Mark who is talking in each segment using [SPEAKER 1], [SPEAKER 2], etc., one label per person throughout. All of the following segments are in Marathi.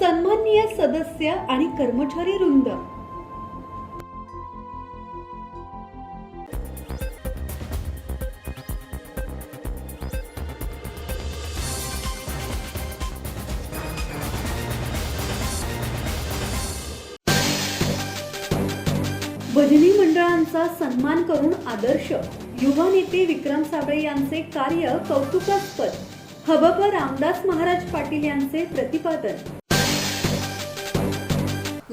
[SPEAKER 1] सन्माननीय सदस्य आणि कर्मचारी वृंद. भजनी मंडळांचा सन्मान करून आदर्श युवा नेते विक्रम साबळे यांचे कार्य कौतुकास्पद. हबप रामदास महाराज पाटील यांचे प्रतिपादन.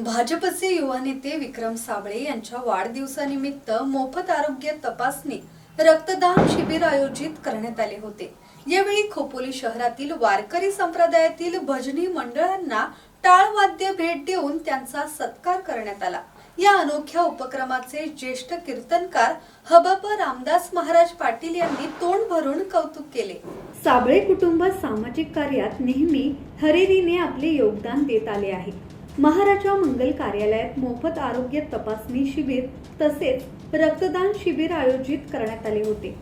[SPEAKER 1] भाजपचे युवा नेते विक्रम साबळे यांच्या वाढदिवसानिमित्त मोफत आरोग्य तपासणी रक्तदान शिबिर आयोजित करण्यात आले होते. यावेळी खोपोली शहरातील वारकरी संप्रदायातील भजनी मंडळांना टाळवाद्य भेट देऊन त्यांचा सत्कार करण्यात आला. या अनोख्या उपक्रमाचे ज्येष्ठ कीर्तनकार हबप रामदास महाराज पाटील यांनी तोंड भरून कौतुक केले. साबळे कुटुंब सामाजिक कार्यात नेहमी हरेरीने आपले योगदान देत आले आहे. महाराजा मंगल कार्यालयात मोफत आरोग्य तपासणी शिबिर तसेच रक्तदान शिबिर आयोजित करण्यात आले होते.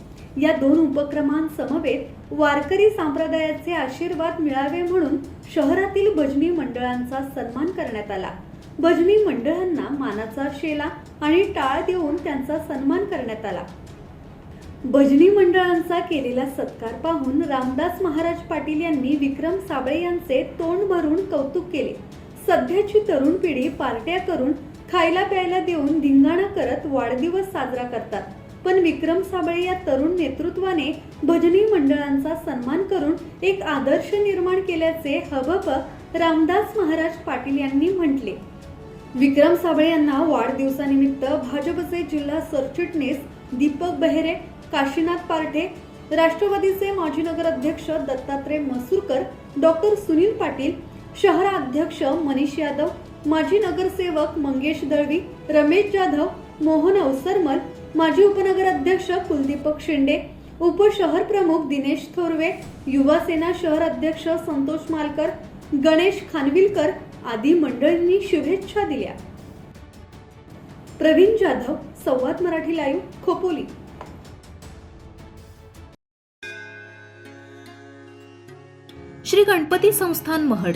[SPEAKER 1] या दोन उपक्रमांसमवेत वारकरी संप्रदायाचे आशीर्वाद मिळावे म्हणून शहरातील भजनी मंडळांचा सन्मान करण्यात आला. भजनी मंडळांना मानाचा शेला आणि टाळ देऊन त्यांचा सन्मान करण्यात आला. भजनी मंडळांचा केलेला सत्कार पाहून रामदास महाराज पाटील यांनी विक्रम साबळे यांचे तोंड भरून कौतुक केले. सध्याची तरुण पिढी पार्ट्या करून खायला प्यायला देऊन धिंगाणा करत वाढदिवस साजरा करतात. पण विक्रम साबळे या तरुण नेतृत्वाने भजनी मंडळांचा सन्मान करून एक आदर्श निर्माण केल्याचे हबप रामदास महाराज पाटील यांनी म्हटले. विक्रम साबळे यांना वाढदिवसानिमित्त भाजपचे जिल्हा सरचिटणीस दीपक बहेरे काशीनाथ पारठे राष्ट्रवादीचे माजी नगराध्यक्ष दत्तात्रय मसूरकर डॉक्टर सुनील पाटील शहराध्यक्ष मनीष यादव माजी नगरसेवक मंगेश दळवी रमेश जाधव मोहन अवसरमल माजी उपनगराध्यक्ष कुलदीपक शेंडे उपशहर प्रमुख दिनेश थोरवे युवा सेना शहर अध्यक्ष संतोष मालकर गणेश खानविलकर आदी मंडळींनी शुभेच्छा दिल्या. प्रवीण जाधव संवाद मराठी लाईव्ह खोपोली.
[SPEAKER 2] श्री गणपती संस्थान महड.